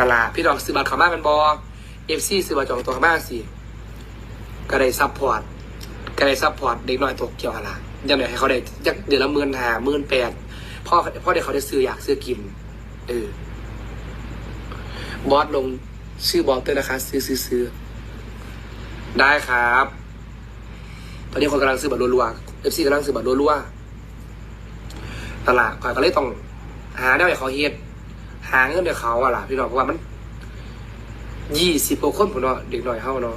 ตลาดพี่น้องซื้อบัตรเขามาเป็นบอเอฟซีซื้อบัตรจองตัวเขามาสิก็ได้ซัพพอร์ตก็ได้ซัพพอร์ตเด็กน้อยตกเกี่ยวอะไรยังไงให้เขาได้จักเดือนละหมื่นห้าหมื่นแปดพ่อพ่อเด็กเขาได้ซื้ออยากซื้อกินเออบอสลงชื่อบอสเตอร์นะคะซื้อซื้อซื้อได้ครับ ตอนนี้คนกำลังซื้อบัตรรัวๆเอฟซีกำลังซื้อบัตรรัวๆตลาดก่อนก็เลยต้องหาได้ให้เขาเฮ็ด หาเงินให้เขาอะล่ะพี่น้องเพราะว่ามันยี่สิบกว่าคนผมเนาะเด็กหน่อยเฮาเนาะ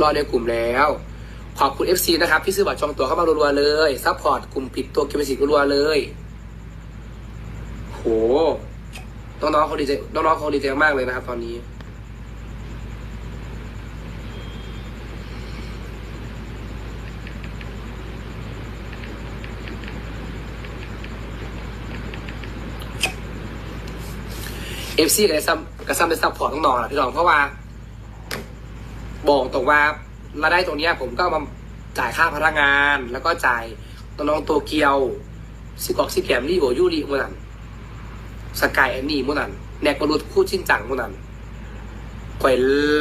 รอในกลุ่มแล้ว ขอบคุณ FC นะครับที่ซื้อบัตรจองตั๋วเข้ามารัวๆเลยซัพพอร์ตกลุ่มปิดตัวเกมสิกรัวๆเลย โห น้องๆเขาดีใจน้องๆเขาดีใจมากเลยนะครับ ตอนนี้ เอฟซีกับไอ้ซัมกับซัมเป็นซัพพอร์ตน้องๆแหละพี่น้องเพราะว่า บอกตรงว่ารายได้ตรงนี้ผมก็ามาจ่ายค่าพนักงาน แล้วก็จ่ายน้องๆโตเกียวซิกอกซิแกมรี่โบยูรีมัน สกายแอนนี่มื่อนั้นแนกบรุษคู่ชินจังมื่อนั้นข่อย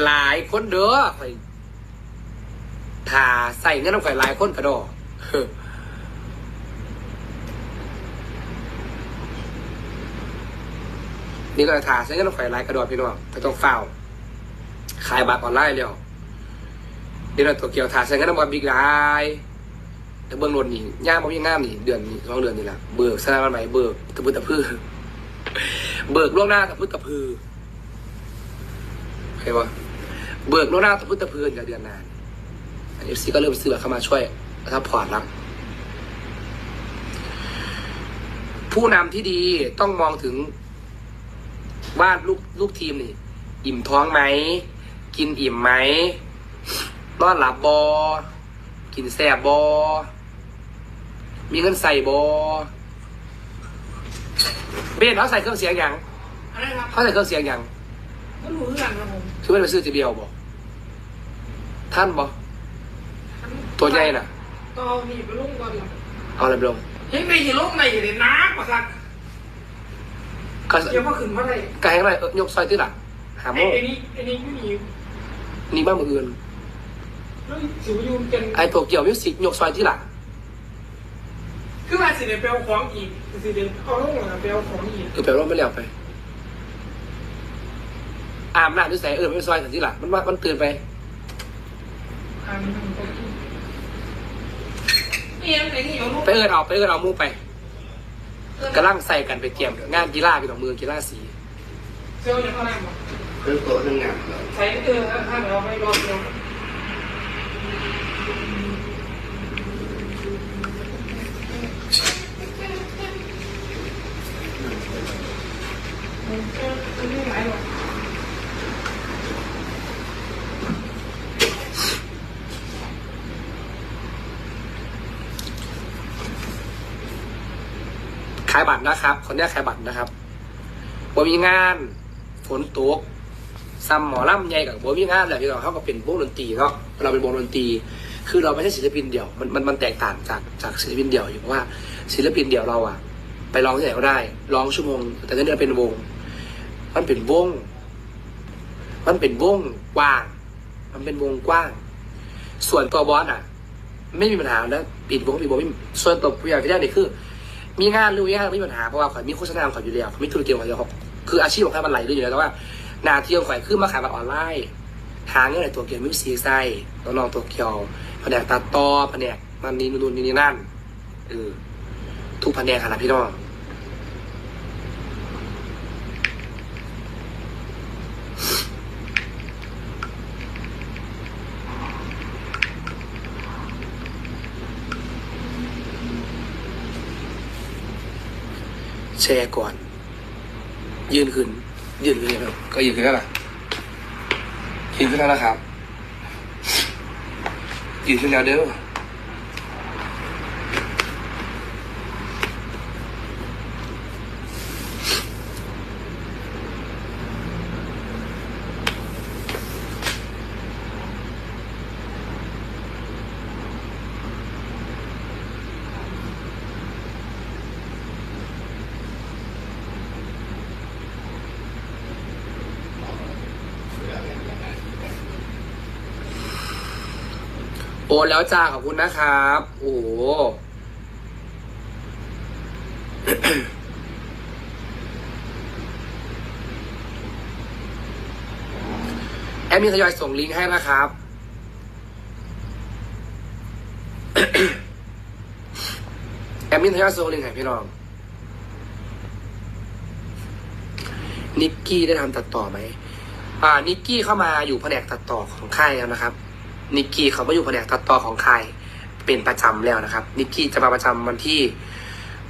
หลายคนเด้อข่อยถ่าใส่เงินต้องข่อยหลายคนกระดอนี่ก็ถ่าใส่เงินต้องข่อยหลายกระดอพี่น้องไม่ต้องเฝ้าขายบัตรออนไลน์แล้วนี่เราตัวเกี่ยวถ่าใส่เงินต้องบอลบิ๊กไลน์แต่เบื้องรนนี่ย่างบ่มีงามนี่เดือนนี้สองเดือนนี่แหละเบิกสนามใหม่เบิกตะพื้ตะพื้ เบิกล่วงหน้าตะพื้ตะพือใครวะเบิกล่วงหน้าตะพื้ตะพือจากเดือนนานเอฟซีก็เริ่มซื้อเข้ามาช่วยซัพพอร์ตแล้วผู้นำที่ดีต้องมองถึงว่าลูกลูกทีมนี่ อิ่มท้องไหม กินอิ่มไหมนอนหลับบอ กินแซ่บบอ มีเงินใส่บอ เบนเขาใส่เครื่องเสียงยังอะไรครับเขาใส่เครื่องเสียงยังก็รู้เรื่องครับผมคือไม่ไปซื้อจีเบียวบอกท่านบอกตัวใหญ่น่ะก็มีไปลงก่อนล่ะเอาอะไรไปลงเฮ้ยไม่เห็นลงในอยู่ในน้ำปะครับก็เดี๋ยวมาขึ้นมาได้กายอะไรเออยกซอยที่หลังหาโมไอ้งไอ้นี่ไอ้นี่ไม่มีนี่บ้านมืออื่นแล้วสิวยูนกันไอ้ตัวเกี่ยวมิวสิกยกซอยที่หลังคือว่า สิเดเปลของอีกสิเดเอาลงเหรอเปลของอีกเออแปลว่าไม่แล้วไปอาบน้ำด้วยใส่เออไม่ซอยถึงที่หลังมันว่ามันตื่นไปอันนี้มันก็อีกเอียงไอ้นี่เอาลงไปเอินเอาไปเอินเอาหมูไปกำลังใส่กันไปเตรียมงานกีฬาพี่น้องมือกีฬาสีเซลล์ยังเท่าไหร่บอกเครื่องโต๊ะทั้งงานเลยใช้เออถ้าเราไม่รอดเดียว ขายบัตรนะครับ คนนี้ขายบัตรนะครับบ่มีงานฝนตกซ้ำหมอล่ำใหญ่กับบ่มีงานแหละพี่น้องเขาก็เป็นวงดนตรีเนาะเราเป็นวงดนตรี คือเราไม่ใช่ศิลปินเดี่ยวมันมันมันแตกต่างจากจากศิลปินเดี่ยวอยู่เพราะว่าศิลปินเดี่ยวเราอะไปร้องที่ไหนก็ได้ร้องชั่วโมง แต่เนี่ยเป็นวง มันเป็นวง มันเป็นวงกว้าง มันเป็นวงกว้าง ส่วนตัวบอสอะ ไม่มีปัญหาแล้วปิดวงปิดวงไม่ส่วนตัวผู้ใหญ่ที่ได้เนี่ยคือ มีงานรือไม่งานไม่มีปัญหาเพราะว่าข่อยมีโฆษณาของข่อยอยู่แล้วข่อยมีธุรกิจของข่อยอยู่แล้วคืออาชีพของข่อยมันไหลด้วยอยู่แล้วแต่ว่าหนาที่ของข่อยคือมาขายแบบออนไลน์หาเงินในตัวเกียวมิวสิกไซน้องๆตัวเกียวแผนกตัดต่อแผนกมันนี่นู่นนี่นี่นั่นเออทุกแผนกขนาดพี่น้อง ร์ก่อน ยืนขึ้น ยืนขึ้นแล้วก็ยืนขึ้นแล้วล่ะยืนขึ้นแล้วนะครับยืนขึ้นแล้วเด้อ โอนแล้วจ้าขอบคุณนะครับ โอ้โหแอดมินทยอยส่งลิงก์ให้นะครับ แอดมินทยอยส่งลิงก์ให้พี่น้อง นิกกี้ได้ทำตัดต่อไหม อ่า นิกกี้เข้ามาอยู่แผนกตัดต่อของค่ายแล้วนะครับ นิกกี้เขามาอยู่แผนกตัดต่อของค่ายเป็นประจำแล้วนะครับ นิกกี้จะมาประจำวันที่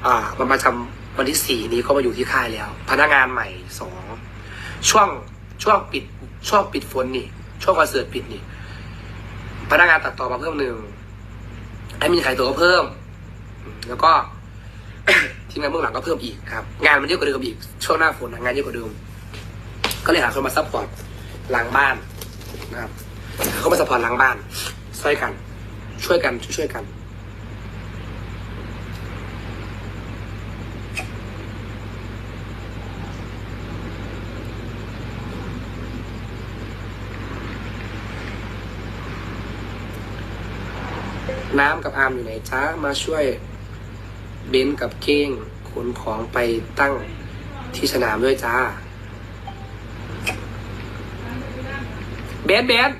อ่ามาประจำวันที่สี่นี้ก็มาอยู่ที่ค่ายแล้ว พนักงานใหม่สองช่วงช่วงปิดช่วงปิดฝนนี่ ช่วงคอนเสิร์ตปิดนี่ พนักงานตัดต่อมาเพิ่มหนึ่งไอ้มีขายตัวก็เพิ่ม แล้วก็ทีมงานเบื้องหลังก็เพิ่มอีกครับ งานมันเยอะกว่าเดิมอีก ช่วงหน้าฝนงานเยอะกว่าเดิม ก็เลยหาคนมาซัพพอร์ตหลังบ้านนะครับ หาคนมาซัพอร์ตหลังบ้านช่วยกัน ช่วยกันช่วยกัน น้ำกับอาร์มอยู่ไหนจ้ามาช่วยเบนกับเก้งขนของไปตั้งที่สนามด้วยจ้าเบนเบน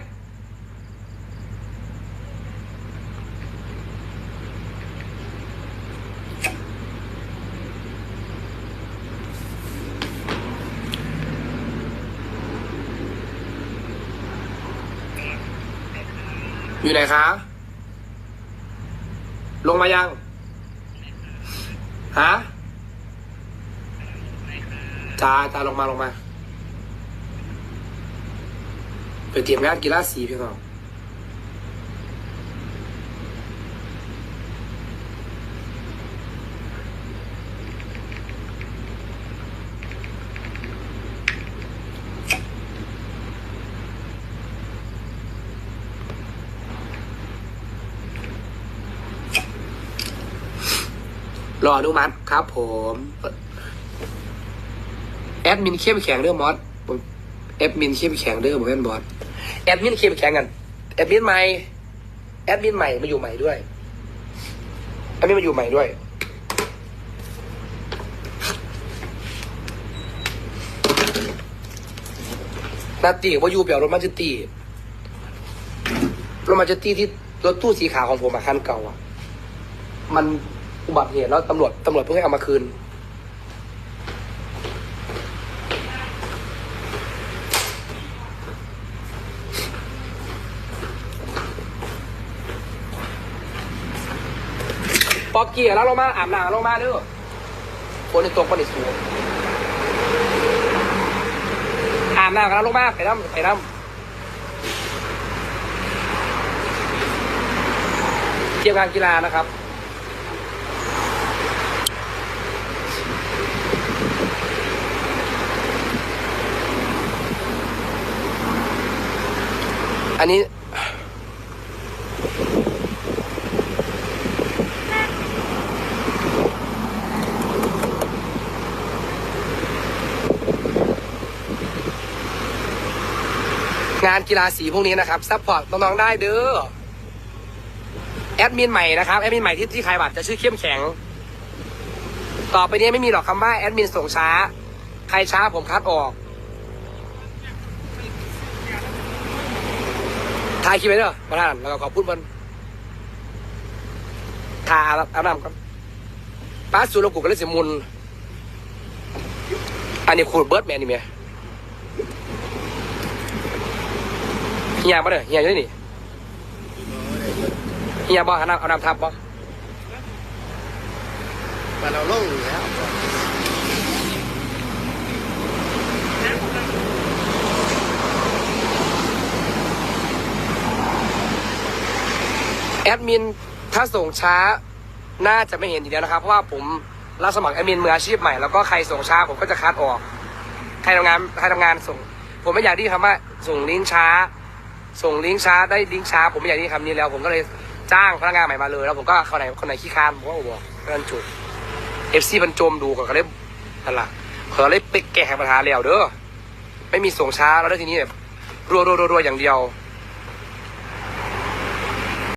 อยู่ไหนคะ ลงมายัง ฮะจ้าจ้าลงมาลงมา ไปเตรียมงานกีฬาสีพี่น้อง ออนุมัติครับ ผมแอดมินเข้มแข็งเรื่องมอสแอดมินเข้มแข็งเรื่องผมเป็นบอสแอดมินเข้มแข็งกันแอดมินใหม่แอดมินใหม่มาอยู่ใหม่ด้วยแอดมินมาอยู่ใหม่ด้วยนาตีว่าอยู่เปล่ารถมาจตีรถมาจตีที่รถตู้สีขาวของผมอะคันเก่าอะมัน อุบัติเหตุแล้วตำรวจตำรวจเพิ่งให้เอามาคืน ปอกเกียร์แล้วลงมาอาบน้ำลงมาเด้อคนในตัวคนในสูงอาบน้ำกันแล้วลงมาไปน้ำไปน้ำเกี่ยวกับการกีฬานะครับ อันนี้ งานกีฬาสีพวกนี้นะครับซัพพอร์ตน้องๆได้เด้อแอดมินใหม่นะครับแอดมินใหม่ที่ที่ขายบัตรจะชื่อเข้มแข็ง ต่อไปนี้ไม่มีหรอกคำว่าแอดมินส่งช้า ใครช้าผมคัดออก ทายคิดไว้เด้อมาท่านแล้วก็ขอพูดมันทาอาบอาบน้ำครับป้าสูรกุก็เลยสิมุนอันนี้ขูดเบิร์ดแมนนี่เมียเฮียบ่เด้อเฮียอยู่นี่เฮียบ่เอาน้ำเอาน้ำทับบ่แต่เราลงอยู่แล้ว ดมินถ้าส่งช้าน่าจะไม่เห็นทีเดียวนะครับเพราะว่าผมรับสมัครแอดมินมืออาชีพใหม่แล้วก็ใครส่งช้าผมก็จะคัดออกใครทำงานใครทำงานส่ง ผมไม่อยากที่คำว่าส่งลิงก์ช้า ส่งลิงก์ช้าได้ลิงก์ช้า ผมไม่อยากที่คำนี้แล้ว ผมก็เลยจ้างพนักงานใหม่มาเลย แล้วผมก็คนไหนคนไหนขี้ค้านผมก็บอกนั่นจุดเอฟซีบรรจมดูก่อนก็เลยนั่นล่ะเขาเลยไปแก้ปัญหาแล้วเด้อไม่มีส่งช้าแล้วทีนี้แบบรัวรัวรัวอย่างเดียว